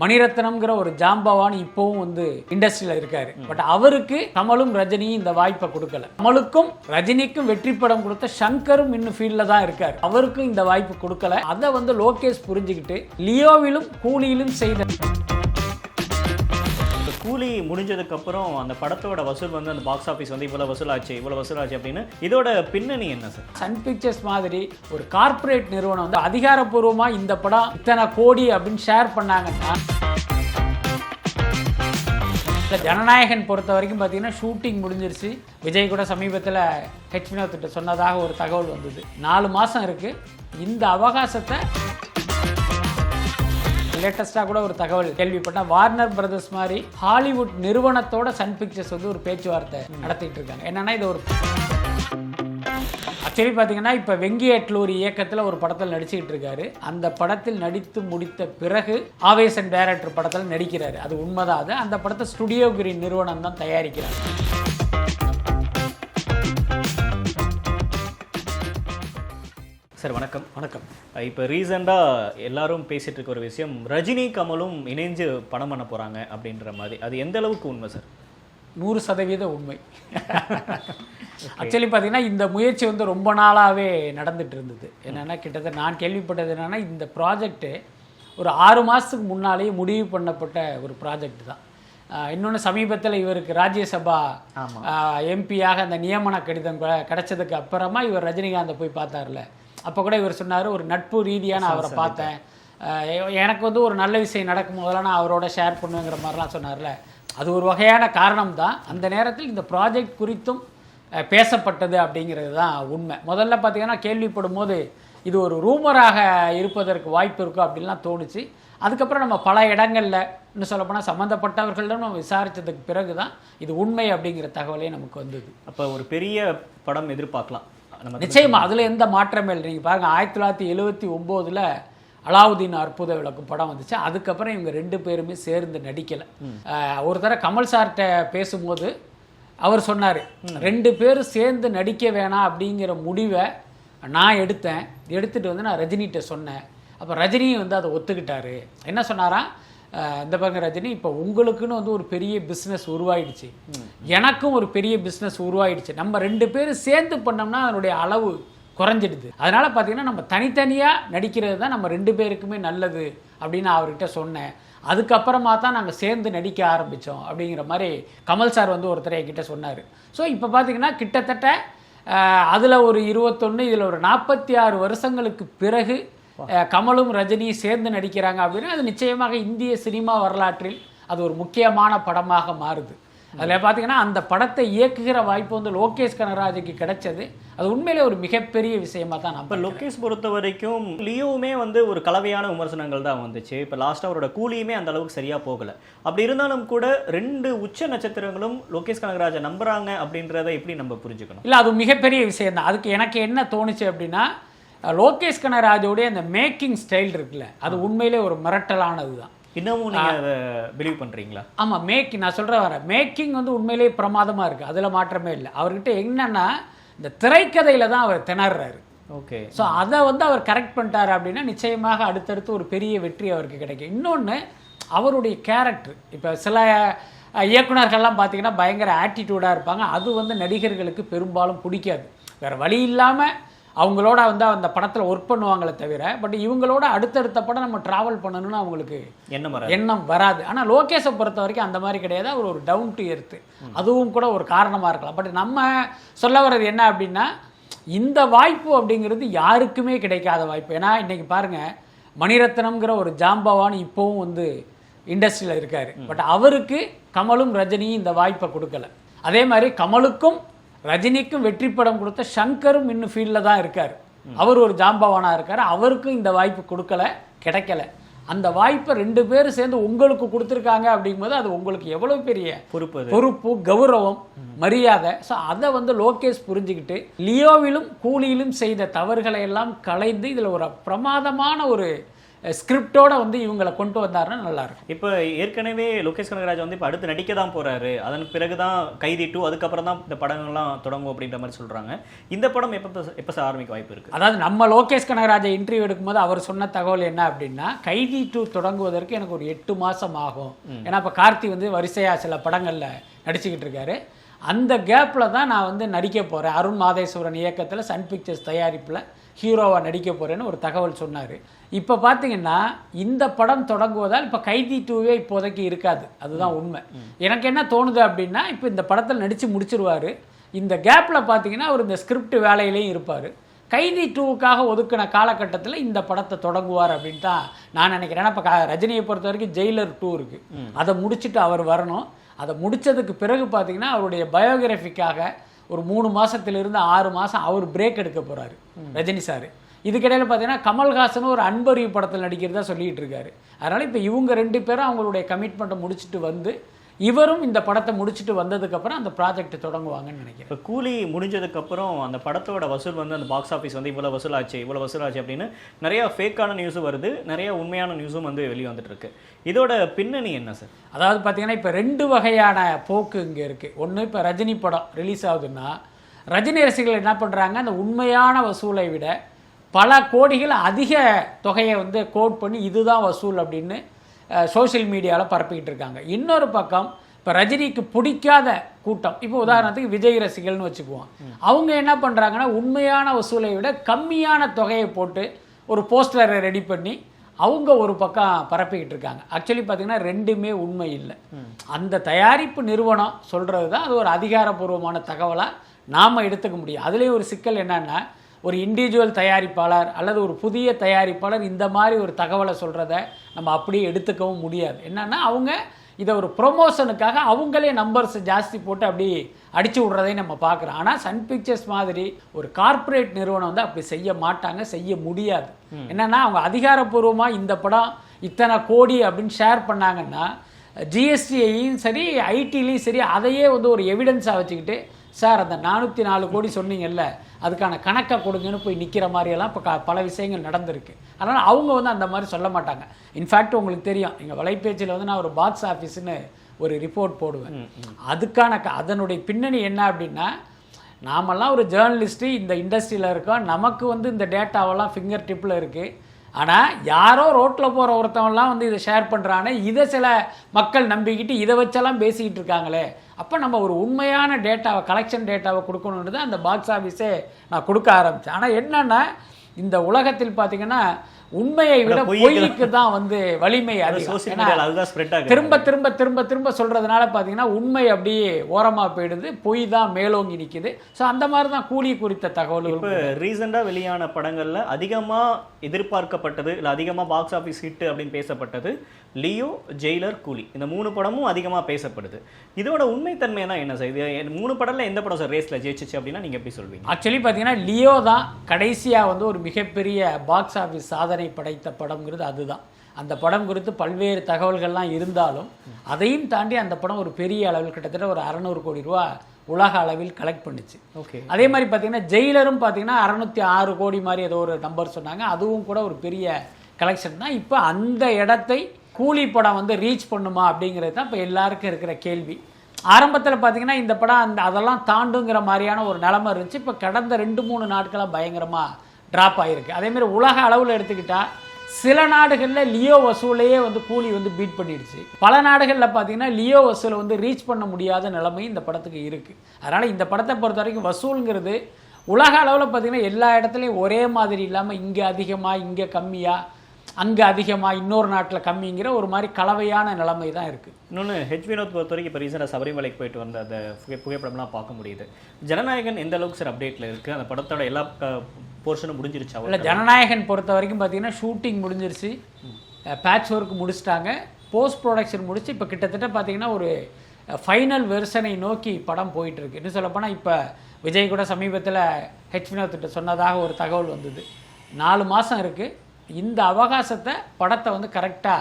மணிரத்னம்ங்கிற ஒரு ஜாம்பவான் இப்போவும் வந்து இண்டஸ்ட்ரியில இருக்காரு. பட் அவருக்கு கமலும் ரஜினியும் இந்த வாய்ப்பை கொடுக்கல. கமலுக்கும் ரஜினிக்கும் வெற்றி படம் கொடுத்த சங்கரும் இன்னும் ஃபீல்ட்ல தான் இருக்காரு. அவருக்கும் இந்த வாய்ப்பு கொடுக்கல. அதை வந்து லோகேஷ் புரிஞ்சுக்கிட்டு லியோவிலும் கூலியிலும் செய்த கூலி முடிஞ்சதுக்கப்புறம் அந்த படத்தோட வசூல் வந்து அந்த பாக்ஸ் ஆஃபீஸ் வந்து இவ்வளோ வசூலாச்சு இவ்வளோ வசூலாச்சு அப்படின்னு இதோட பின்னணி என்ன சார் சன் பிக்சர்ஸ் மாதிரி ஒரு கார்ப்பரேட் நிறுவனம் வந்து அதிகாரப்பூர்வமாக இந்த படம் இத்தனை கோடி அப்படின்னு ஷேர் பண்ணாங்கன்னா இந்த ஜனநாயகன் பொறுத்த வரைக்கும் பார்த்தீங்கன்னா ஷூட்டிங் முடிஞ்சிருச்சு. விஜய் கூட சமீபத்தில் ஹெச் வினோத்திட்ட சொன்னதாக ஒரு தகவல் வந்தது. நாலு மாதம் இருக்குது இந்த அவகாசத்தை லேட்டஸ்ட்டாக கூட ஒரு தகவல் கேள்விப்பட்டேன். வார்னர் பிரதர்ஸ் மாதிரி ஹாலிவுட் நிறுவனத்தோட சன் பிக்சர்ஸ் வந்து ஒரு பேச்சுவார்த்தை நடத்திட்டு இருக்காங்க. என்னன்னா இது ஒரு ஆக்சுவலி பார்த்தீங்கன்னா இப்போ வெங்கி அட்லூர் இயக்கத்தில் ஒரு படத்தில் நடிச்சுக்கிட்டு இருக்காரு. அந்த படத்தில் நடித்து முடித்த பிறகு ஆவேசன் டைரக்டர் படத்தில் நடிக்கிறாரு. அது உண்மைதான். அது அந்த படத்தை ஸ்டுடியோ கிரீன் நிறுவனம் தான் தயாரிக்கிறாங்க. சார் வணக்கம். வணக்கம். இப்போ ரீசெண்டாக எல்லாரும் பேசிட்டு இருக்க ஒரு விஷயம் ரஜினி கமலும் இணைஞ்சு படம் பண்ண போகிறாங்க அப்படின்ற மாதிரி. அது எந்த அளவுக்கு உண்மை சார்? நூறு சதவீத உண்மை. ஆக்சுவலி பார்த்தீங்கன்னா இந்த முயற்சி வந்து ரொம்ப நாளாகவே நடந்துட்டு இருந்தது. என்னென்னா கிட்டத்தட்ட நான் கேள்விப்பட்டது என்னென்னா இந்த ப்ராஜெக்ட்டு ஒரு ஆறு மாதத்துக்கு முன்னாலேயே முடிவு பண்ணப்பட்ட ஒரு ப்ராஜெக்ட் தான். இன்னொன்று சமீபத்தில் இவருக்கு ராஜ்யசபா எம்பியாக அந்த நியமன கடிதம் கிடைச்சதுக்கு அப்புறமா இவர் ரஜினிகாந்தை போய் பார்த்தார்ல. அப்போ கூட இவர் சொன்னார் ஒரு நட்பு ரீதியாக நான் அவரை பார்த்தேன். எனக்கு வந்து ஒரு நல்ல விஷயம் நடக்கும் போதெல்லாம் நான் அவரோட ஷேர் பண்ணுவேங்கிற மாதிரிலாம் சொன்னார்ல. அது ஒரு வகையான காரணம் தான் அந்த நேரத்தில் இந்த ப்ராஜெக்ட் குறித்தும் பேசப்பட்டது அப்படிங்கிறது தான் உண்மை. முதல்ல பார்த்தீங்கன்னா கேள்விப்படும் போது இது ஒரு ரூமராக இருப்பதற்கு வாய்ப்பு இருக்கும் அப்படின்லாம் தோணுச்சு. அதுக்கப்புறம் நம்ம பல இடங்களில் இன்னும் சொல்லப்போனால் சம்மந்தப்பட்டவர்களிடம் நம்ம விசாரித்ததுக்கு பிறகு தான் இது உண்மை அப்படிங்கிற தகவலே நமக்கு வந்தது. அப்போ ஒரு பெரிய படம் எதிர்பார்க்கலாம். நம்ம நிச்சயமா அதுல எந்த மாற்றமே இல்லை. நீங்க பாருங்க ஆயிரத்தி தொள்ளாயிரத்தி எழுவத்தி ஒம்போதுல அலாவுதீன் அற்புத விளக்கும் படம் வந்துச்சு. அதுக்கப்புறம் இவங்க ரெண்டு பேருமே சேர்ந்து நடிக்கல. ஒரு தடவை கமல் சார்கிட்ட பேசும்போது அவர் சொன்னார் ரெண்டு பேரும் சேர்ந்து நடிக்க வேணாம் அப்படிங்கிற முடிவை நான் எடுத்தேன். எடுத்துட்டு வந்து நான் ரஜினிகிட்ட சொன்னேன். அப்போ ரஜினியும் வந்து அதை ஒத்துக்கிட்டாரு. என்ன சொன்னாராம்? இந்த பாருங்க ரஜினி இப்போ உங்களுக்குன்னு வந்து ஒரு பெரிய பிஸ்னஸ் உருவாயிடுச்சு. எனக்கும் ஒரு பெரிய பிஸ்னஸ் உருவாயிடுச்சு. நம்ம ரெண்டு பேரும் சேர்ந்து பண்ணோம்னா அதனுடைய அளவு குறைஞ்சிடுது. அதனால பார்த்தீங்கன்னா நம்ம தனித்தனியாக நடிக்கிறது தான் நம்ம ரெண்டு பேருக்குமே நல்லது அப்படின்னு அவர்கிட்ட சொன்னேன். அதுக்கப்புறமா தான் நாங்கள் சேர்ந்து நடிக்க ஆரம்பித்தோம் அப்படிங்கிற மாதிரி கமல் சார் வந்து ஒருத்தர் என்கிட்ட சொன்னார். ஸோ இப்போ பார்த்தீங்கன்னா கிட்டத்தட்ட அதில் ஒரு இருபத்தொன்று இதில் ஒரு நாற்பத்தி ஆறு வருஷங்களுக்கு பிறகு கமலும் ரஜினியும் சேர்ந்து நடிக்கிறாங்க அப்படின்னா அது நிச்சயமாக இந்திய சினிமா வரலாற்றில் அது ஒரு முக்கியமான படமாக மாறுது. அதில் பார்த்தீங்கன்னா அந்த படத்தை இயக்குகிற வாய்ப்பு வந்து லோகேஷ் கனராஜுக்கு கிடைச்சது. அது உண்மையிலே ஒரு மிகப்பெரிய விஷயமா தான் இப்போ லொகேஷ் பொறுத்த வரைக்கும் லியோவுமே வந்து ஒரு கலவையான விமர்சனங்கள் தான் வந்துச்சு. இப்போ லாஸ்ட்டாக அவரோட கூலியுமே அந்த அளவுக்கு சரியாக போகலை. அப்படி இருந்தாலும் கூட ரெண்டு உச்ச நட்சத்திரங்களும் லோகேஷ் கனகராஜை நம்புறாங்க அப்படின்றத எப்படி நம்ம புரிஞ்சுக்கணும்? இல்லை அது மிகப்பெரிய விஷயம் தான் அதுக்கு எனக்கு என்ன தோணுச்சு அப்படின்னா லோகேஷ் கனராஜோடைய அந்த மேக்கிங் ஸ்டைல் இருக்குல்ல அது உண்மையிலே ஒரு மிரட்டலானது தான் இன்னமும் நீங்கள் அதை பிலீவ் பண்ணுறீங்களா ஆமாம் மேக் நான் சொல்கிறேன் வரேன் மேக்கிங் வந்து உண்மையிலேயே பிரமாதமாக இருக்குது அதில் மாற்றமே இல்லை. அவர்கிட்ட என்னன்னா இந்த திரைக்கதையில் தான் அவர் திணறாரு. ஓகே. ஸோ அதை வந்து அவர் கரெக்ட் பண்ணிட்டாரு அப்படின்னா நிச்சயமாக அடுத்தடுத்து ஒரு பெரிய வெற்றி அவருக்கு கிடைக்கும். இன்னொன்று அவருடைய கேரக்டர் இப்போ சில அஹ், இயக்குனர்கள்லாம் பார்த்தீங்கன்னா பயங்கர ஆட்டிடியூடாக இருப்பாங்க. அது வந்து நடிகர்களுக்கு பெரும்பாலும் பிடிக்காது. வேறு வழி இல்லாமல் அவங்களோட வந்து அந்த படத்தில் ஒர்க் பண்ணுவாங்களே தவிர பட் இவங்களோட அடுத்தடுத்த படம் நம்ம ட்ராவல் பண்ணணும்னு அவங்களுக்கு என்ன மர எண்ணம் வராது. ஆனால் லோகேஷை பொறுத்த வரைக்கும் அந்த மாதிரி கிடையாது. அவர் ஒரு டவுன் டு எர்த்து அதுவும் கூட ஒரு காரணமாக இருக்கலாம். பட் நம்ம சொல்ல வர்றது என்ன அப்படின்னா இந்த வாய்ப்பு அப்படிங்கிறது யாருக்குமே கிடைக்காத வாய்ப்பு. ஏன்னா இன்னைக்கு பாருங்க மணிரத்னம்ங்கிற ஒரு ஜாம்பவான் இப்போவும் வந்து இண்டஸ்ட்ரியில் இருக்காரு. பட் அவருக்கு கமலும் ரஜினியும் இந்த வாய்ப்பை கொடுக்கல. அதே மாதிரி கமலுக்கும் ரஜினிக்கும் வெற்றி படம் கொடுத்த சங்கரும் இன்னும் ஃபீல்டில் தான் இருக்கார். அவர் ஒரு ஜாம்பவானாக இருக்கார். அவருக்கும் இந்த வாய்ப்பு கொடுக்கல கிடைக்கல. அந்த வாய்ப்பை ரெண்டு பேரும் சேர்ந்து உங்களுக்கு கொடுத்துருக்காங்க அப்படிங்கும்போது அது உங்களுக்கு எவ்வளவு பெரிய பொறுப்பு. பொறுப்பு கௌரவம் மரியாதை. ஸோ அதை வந்து லோகேஷ் புரிஞ்சுக்கிட்டு லியோவிலும் கூலியிலும் செய்த தவறுகளை எல்லாம் களைந்து இதில் ஒரு பிரமாதமான ஒரு ஸ்கிரிப்டோட வந்து இவங்களை கொண்டு வந்தாருன்னா நல்லா இருக்கும். இப்போ ஏற்கனவே லோகேஷ் கனகராஜ் வந்து இப்போ அடுத்து நடிக்க தான் போறாரு. அதன் பிறகு தான் கைதி டூ அதுக்கப்புறம் தான் இந்த படங்கள்லாம் தொடங்கும் அப்படின்ற மாதிரி சொல்றாங்க. இந்த படம் எப்போ எப்போ சார் ஆரம்பிக்க வாய்ப்பு இருக்கு? அதாவது நம்ம லோகேஷ் கனகராஜை இன்டர்வியூ எடுக்கும்போது அவர் சொன்ன தகவல் என்ன அப்படின்னா கைதி டூ தொடங்குவதற்கு எனக்கு ஒரு எட்டு மாசம் ஆகும். ஏன்னா இப்போ கார்த்தி வந்து வரிசையா சில படங்கள்ல நடிச்சுக்கிட்டு இருக்காரு. அந்த கேப்பில் தான் நான் வந்து நடிக்க போகிறேன் அருண் மாதேஸ்வரன் இயக்கத்தில் சன் பிக்சர்ஸ் தயாரிப்பில் ஹீரோவாக நடிக்க போகிறேன்னு ஒரு தகவல் சொன்னார். இப்போ பார்த்தீங்கன்னா இந்த படம் தொடங்குவதால் இப்போ கைதி டூவே இப்போதைக்கு இருக்காது. அதுதான் உண்மை. எனக்கு என்ன தோணுது அப்படின்னா இப்போ இந்த படத்தில் நடித்து முடிச்சிருவாரு. இந்த கேப்பில் பார்த்தீங்கன்னா அவர் இந்த ஸ்கிரிப்ட் வேலையிலையும் இருப்பார். கைதி டூவுக்காக ஒதுக்கின காலகட்டத்தில் இந்த படத்தை தொடங்குவார் அப்படின்னு தான் நான் நினைக்கிறேன். ஏன்னா இப்போ ரஜினியை பொறுத்த வரைக்கும் ஜெயிலர் டூ இருக்கு. அதை முடிச்சுட்டு அவர் வரணும். அதை முடிச்சதுக்கு பிறகு பார்த்தீங்கன்னா அவருடைய பயோகிராஃபிக்காக ஒரு மூணு மாசத்திலிருந்து ஆறு மாசம் அவர் பிரேக் எடுக்க போறாரு ரஜினி சார். இதுக்கிடையில் பார்த்தீங்கன்னா கமல்ஹாசன் ஒரு அன்பறிவு படத்தில் நடிக்கிறதா சொல்லிட்டு இருக்காரு. அதனால இப்போ இவங்க ரெண்டு பேரும் அவங்களுடைய கமிட்மெண்ட்டை முடிச்சுட்டு வந்து இவரும் இந்த படத்தை முடிச்சுட்டு வந்ததுக்கப்புறம் அந்த ப்ராஜெக்ட் தொடங்குவாங்கன்னு நினைக்கிறேன். இப்போ கூலி முடிஞ்சதுக்கு அப்புறம் அந்த படத்தோட வசூல் வந்து அந்த பாக்ஸ் ஆஃபீஸ் வந்து இவ்வளோ வசூலாச்சு இவ்வளோ வசூலாச்சு அப்படின்னு நிறைய ஃபேக்கான நியூஸும் வருது நிறைய உண்மையான நியூஸும் வந்து வெளியே வந்துட்டு இருக்கு. இதோட பின்னணி என்ன சார் அதாவது பார்த்தீங்கன்னா இப்போ ரெண்டு வகையான போக்கு இங்கே இருக்குது ஒன்று இப்போ ரஜினி படம் ரிலீஸ் ஆகுதுன்னா ரஜினி ரசிகர்கள் என்ன பண்ணுறாங்க அந்த உண்மையான வசூலை விட பல கோடிகள் அதிக தொகையை வந்து கோட் பண்ணி இதுதான் வசூல் அப்படின்னு சோஷியல் மீடியாவில் பரப்பிக்கிட்டு இருக்காங்க. இன்னொரு பக்கம் இப்போ ரஜினிக்கு பிடிக்காத கூட்டம் இப்போ உதாரணத்துக்கு விஜய் ரசிகர்கள்னு வச்சுக்குவோம். அவங்க என்ன பண்ணுறாங்கன்னா உண்மையான வசூலை விட கம்மியான தொகையை போட்டு ஒரு போஸ்டரை ரெடி பண்ணி அவங்க ஒரு பக்கம் பரப்பிக்கிட்டு இருக்காங்க. ஆக்சுவலி பார்த்தீங்கன்னா ரெண்டுமே உண்மை இல்லை. அந்த தயாரிப்பு நிறுவனம் சொல்கிறது தான் அது ஒரு அதிகாரப்பூர்வமான தகவலாக நாம் எடுத்துக்க முடியும். அதுலேயும் ஒரு சிக்கல் என்னன்னா ஒரு இண்டிவிஜுவல் தயாரிப்பாளர் அல்லது ஒரு புதிய தயாரிப்பாளர் இந்த மாதிரி ஒரு தகவலை சொல்கிறத நம்ம அப்படியே எடுத்துக்கவும் முடியாது. என்னன்னா அவங்க இதை ஒரு ப்ரொமோஷனுக்காக அவங்களே நம்பர்ஸ் ஜாஸ்தி போட்டு அப்படி அடிச்சு விடுறதை நம்ம பார்க்குறோம். ஆனால் சன் பிக்சர்ஸ் மாதிரி ஒரு கார்ப்பரேட் நிறுவனம் வந்து அப்படி செய்ய மாட்டாங்க செய்ய முடியாது. என்னன்னா அவங்க அதிகாரப்பூர்வமாக இந்த படம் இத்தனை கோடி அப்படின்னு ஷேர் பண்ணாங்கன்னா ஜிஎஸ்டியையும் சரி ஐடிலையும் சரி அதையே வந்து ஒரு எவிடன்ஸாக வச்சுக்கிட்டு சார் அந்த நானூற்றி நாலு கோடி சொன்னீங்கல்ல அதுக்கான கணக்கை கொடுங்கன்னு போய் நிற்கிற மாதிரியெல்லாம் இப்போ க- பல விஷயங்கள் நடந்திருக்கு. அதனால் அவங்க வந்து அந்த மாதிரி சொல்ல மாட்டாங்க. இன்ஃபேக்ட் உங்களுக்கு தெரியும் எங்கள் வலைபேச்சில் வந்து நான் ஒரு பாக்ஸ் ஆஃபீஸ்னு ஒரு ரிப்போர்ட் போடுவேன். அதுக்கான க- அதனுடைய பின்னணி என்ன அப்படின்னா நாமெல்லாம் ஒரு ஜேர்னலிஸ்ட்டு இந்த இண்டஸ்ட்ரியில் இருக்கோம் நமக்கு வந்து இந்த டேட்டாவெல்லாம் ஃபிங்கர் டிப்பில் இருக்குது ஆனால் யாரோ ரோட்டில் போகிற ஒருத்தவன்லாம் வந்து இதை ஷேர் பண்ணுறானே இதை சில மக்கள் நம்பிக்கிட்டு இதை வச்செல்லாம் பேசிக்கிட்டு இருக்காங்களே. அப்போ நம்ம ஒரு உண்மையான டேட்டாவை கலெக்ஷன் டேட்டாவை கொடுக்கணுன்றது அந்த பாக்ஸ் ஆஃபீஸே நான் கொடுக்க ஆரம்பித்தேன் ஆனால் என்னென்னா இந்த உலகத்தில் பார்த்தீங்கன்னா உண்மையை விட பொய்க்கு தான் வந்து வலிமை அதிகம். திரும்ப திரும்ப திரும்ப திரும்ப சொல்றதுனால பார்த்தீங்கன்னா உண்மை அப்படியே ஓரமா போயிடுது. பொய் தான் மேலோங்கி நிக்குது. ஸோ அந்த மாதிரி தான் கூலி குறித்த தகவல்கள் இப்போ ரீசெண்டாக வெளியான படங்கள்ல அதிகமா எதிர்பார்க்கப்பட்டது இல்ல அதிகமா பாக்ஸ் ஆஃபீஸ் ஹிட் அப்படின்னு பேசப்பட்டது. லியோ ஜெயிலர் கூலி. இந்த மூணு படமும் அதிகமா பேசப்படுது. இதோட உண்மைத்தன்மைனா என்ன சார்? இது மூணு படம்ல எந்த படம் சார் ரேஸ்ல ஜெயிச்சிச்சு அப்படின்னா நீங்க எப்படி சொல்வீங்க? ஆக்சுவலி பார்த்தீங்கன்னா லியோ தான் கடைசியாக வந்து ஒரு மிகப்பெரிய பாக்ஸ் ஆஃபீஸ் சாதனை படைத்த படம்ங்கிறது அதுதான். அந்த படம் குறித்து பல்வேறு தகவல்கள்லாம் இருந்தாலும் அதையும் தாண்டி அந்த படம் ஒரு பெரிய அளவில் கிட்டத்தட்ட ஒரு அறநூறு கோடி ரூபா உலக அளவில் கலெக்ட் பண்ணுச்சு. ஓகே. அதே மாதிரி பார்த்தீங்கன்னா ஜெயிலரும் பார்த்தீங்கன்னா அறநூற்றி ஆறு கோடி மாதிரி ஏதோ ஒரு நம்பர் சொன்னாங்க. அதுவும் கூட ஒரு பெரிய கலெக்ஷன் தான். இப்போ அந்த இடத்தை கூலி படம் வந்து ரீச் பண்ணுமா அப்படிங்கிறது தான் இப்போ எல்லாருக்கும் இருக்கிற கேள்வி. ஆரம்பத்தில் பார்த்தீங்கன்னா இந்த படம் அந்த அதெல்லாம் தாண்டுங்கிற மாதிரியான ஒரு நிலமை இருந்துச்சு. இப்போ கடந்த ரெண்டு மூணு நாட்களாக பயங்கரமாக ட்ராப் ஆகிருக்கு அதேமாதிரி உலக அளவில் எடுத்துக்கிட்டால் சில நாடுகளில் லியோ வசூலையே வந்து கூலி வந்து பீட் பண்ணிடுச்சு. பல நாடுகளில் பார்த்தீங்கன்னா லியோ வசூலை வந்து ரீச் பண்ண முடியாத நிலைமை இந்த படத்துக்கு இருக்குது அதனால் இந்த படத்தை பொறுத்த வரைக்கும் வசூலுங்கிறது உலக அளவில் பார்த்தீங்கன்னா எல்லா இடத்துலையும் ஒரே மாதிரி இல்லாமல் இங்கே அதிகமாக இங்கே கம்மியாக அங்கே அதிகமாக இன்னொரு நாட்டில் கம்மிங்கிற ஒரு மாதிரி கலவையான நிலைமை தான் இருக்குது இன்னொன்று ஹெச் வினோத் பொறுத்த வரைக்கும் இப்போ ரீசெண்டாக சபரிமலைக்கு போயிட்டு வந்த அந்த புகை புகைப்படம்லாம் பார்க்க முடியுது. ஜனநாயகன் எந்த அளவுக்கு சார் அப்டேட்டில் இருக்குது அந்த படத்தோட எல்லா போர்ஷனும் முடிஞ்சிருச்சா? இல்லை ஜனநாயகன் பொறுத்த வரைக்கும் பார்த்தீங்கன்னா ஷூட்டிங் முடிஞ்சிருச்சு. பேட்ச் ஒர்க் முடிச்சிட்டாங்க. போஸ்ட் ப்ரொடக்ஷன் முடிச்சு இப்போ கிட்டத்தட்ட பார்த்தீங்கன்னா ஒரு ஃபைனல் வெர்ஷனை நோக்கி படம் போயிட்டு இருக்கு இன்னும் சொல்லப்போனால் இப்போ விஜய் கூட சமீபத்தில் ஹெச் வினோத்திட்ட சொன்னதாக ஒரு தகவல் வந்தது. நாலு மாதம் இருக்குது இந்த அவகாசத்தை படத்தை வந்து கரெக்டாக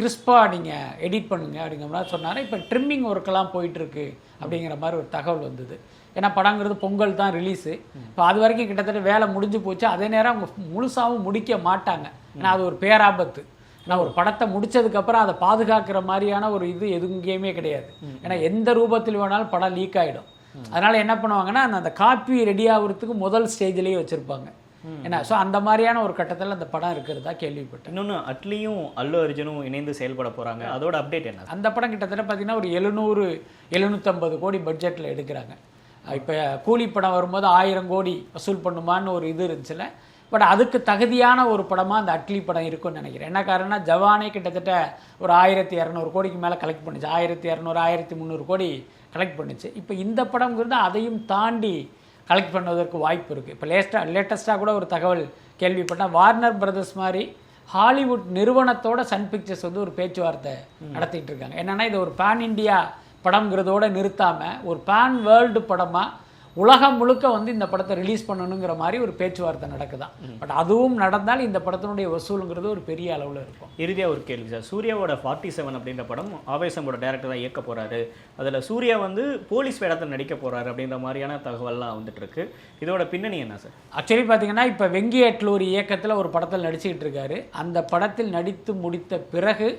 கிறிஸ்பாக நீங்கள் எடிட் பண்ணுங்க அப்படிங்கிற மாதிரி சொன்னார். இப்போ ட்ரிம்மிங் ஒர்க்கெல்லாம் போயிட்டுருக்கு அப்படிங்கிற மாதிரி ஒரு தகவல் வந்தது. ஏன்னா படங்கிறது பொங்கல் தான் ரிலீஸு இப்போ அது வரைக்கும் கிட்டத்தட்ட வேலை முடிஞ்சு போச்சு. அதே நேரம் அவங்க முழுசாகவும் முடிக்க மாட்டாங்க. ஏன்னா அது ஒரு பேராபத்து. நான் ஒரு படத்தை முடிச்சதுக்கப்புறம் அதை பாதுகாக்கிற மாதிரியான ஒரு இது எதுங்கேயுமே கிடையாது. ஏன்னா எந்த ரூபத்தில் வேணாலும் படம் லீக் ஆகிடும் அதனால என்ன பண்ணுவாங்கன்னா அந்த- அந்த காப்பி ரெடி ஆகுறதுக்கு முதல் ஸ்டேஜ்லேயே வச்சுருப்பாங்க. ஏன்னா ஸோ அந்த மாதிரியான ஒரு கட்டத்தில் அந்த படம் இருக்கிறதா கேள்விப்பட்டேன். இன்னொன்னு அட்லியும் அல்லு அர்ஜுனும் இணைந்து செயல்பட போறாங்க. அதோட அப்டேட் என்ன? அந்த படம் கிட்டத்தட்ட பார்த்தீங்கன்னா ஒரு எழுநூறு எழுநூற்றம்பது கோடி பட்ஜெட்டில் எடுக்கிறாங்க. இப்போ கூலி படம் வரும்போது ஆயிரம் கோடி வசூல் பண்ணுமான்னு ஒரு இது இருந்துச்சுல. பட் அதுக்கு தகுதியான ஒரு படமாக அந்த அட்லி படம் இருக்கும்னு நினைக்கிறேன். என்ன காரணம்னா ஜவானே கிட்டத்தட்ட ஒரு ஆயிரத்தி இரநூறு கோடிக்கு மேலே கலெக்ட் பண்ணுச்சு. ஆயிரத்தி இரநூறு ஆயிரத்தி முந்நூறு கோடி கலெக்ட் பண்ணுச்சு. இப்போ இந்த படம்ங்கிறது அதையும் தாண்டி கலெக்ட் பண்ணுவதற்கு வாய்ப்பு இருக்குது இப்போ லேஸ்ட்டாக லேட்டஸ்ட்டாக கூட ஒரு தகவல் கேள்விப்பட்டேன் வார்னர் பிரதர்ஸ் மாதிரி ஹாலிவுட் நிறுவனத்தோட சன் பிக்சர்ஸ் வந்து ஒரு பேச்சுவார்த்தை நடத்திட்டு இருக்காங்க. என்னன்னா இது ஒரு பேன் இந்தியா படம்ங்கிறதோட நிறுத்தாம ஒரு பேன் வேர்ல்டு படமா உலகம் முழுக்க வந்து இந்த படத்தை ரிலீஸ் பண்ணணுங்கிற மாதிரி ஒரு பேச்சுவார்த்தை நடக்குதாம் பட் அதுவும் நடந்தால் இந்த படத்தினுடைய வசூலுங்கிறது ஒரு பெரிய அளவில் இருக்கும். இறுதியா ஒரு கேள்வி சார். சூர்யாவோட ஃபார்ட்டி செவன் அப்படின்ற படம் ஆவேசமோட டேரக்டர் தான் இயக்க போறாரு. அதுல சூர்யா வந்து போலீஸ் வேடத்தில் நடிக்க போறாரு அப்படின்ற மாதிரியான தகவல்லாம் வந்துட்டு இருக்கு இதோட பின்னணி என்ன சார்? ஆக்சுவலி பார்த்தீங்கன்னா இப்போ வெங்கி அட்லூரி இயக்கத்தில் ஒரு படத்தில் நடிச்சுக்கிட்டு இருக்காரு. அந்த படத்தில் நடித்து முடித்த பிறகு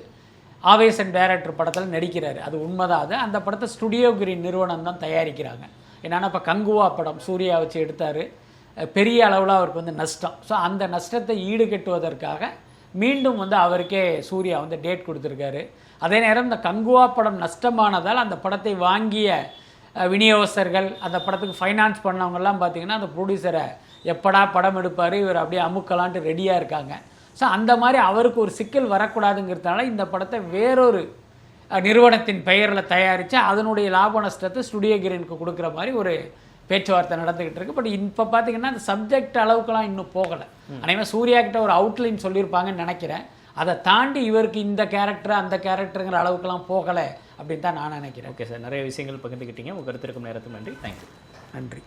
ஆவேசன் டைரக்டர் படத்தில் நடிக்கிறாரு. அது உண்மைதான். அது அந்த படத்தை ஸ்டுடியோ கிரீன் நிறுவனம் தான் தயாரிக்கிறாங்க. என்னென்னா இப்போ கங்குவா படம் சூர்யா வச்சு எடுத்தார். பெரிய அளவில் அவருக்கு வந்து நஷ்டம். ஸோ அந்த நஷ்டத்தை ஈடுகட்டுவதற்காக மீண்டும் வந்து அவருக்கே சூர்யா வந்து டேட் கொடுத்துருக்காரு. அதே நேரம் இந்த கங்குவா படம் நஷ்டமானதால் அந்த படத்தை வாங்கிய விநியோகஸ்தர்கள் அந்த படத்துக்கு ஃபைனான்ஸ் பண்ணவங்கெல்லாம் பார்த்தீங்கன்னா அந்த ப்ரொடியூசரை எப்படா படம் எடுப்பார் இவர் அப்படியே அமுக்கலான்ட்டு ரெடியாக இருக்காங்க. ஸோ அந்த மாதிரி அவருக்கு ஒரு சிக்கல் வரக்கூடாதுங்கிறதுனால இந்த படத்தை வேறொரு நிறுவனத்தின் பெயரில் தயாரித்து அதனுடைய லாப நஷ்டத்தை ஸ்டுடியோ கிரீனுக்கு கொடுக்குற மாதிரி ஒரு பேச்சுவார்த்தை நடந்துகிட்டு இருக்கு. பட் இப்போ பார்த்தீங்கன்னா அந்த சப்ஜெக்ட் அளவுக்குலாம் இன்னும் போகலை. அனைவரும் சூர்யா கிட்ட ஒரு அவுட்லைன் சொல்லியிருப்பாங்கன்னு நினைக்கிறேன். அதை தாண்டி இவருக்கு இந்த கேரக்டர் அந்த கேரக்டருங்கிற அளவுக்குலாம் போகலை அப்படின்னு தான் நான் நினைக்கிறேன். ஓகே சார் நிறைய விஷயங்கள் பகிர்ந்துக்கிட்டீங்க உங்க கருத்திருக்கும் நேரத்துக்கு நன்றி. தேங்க்யூ நன்றி.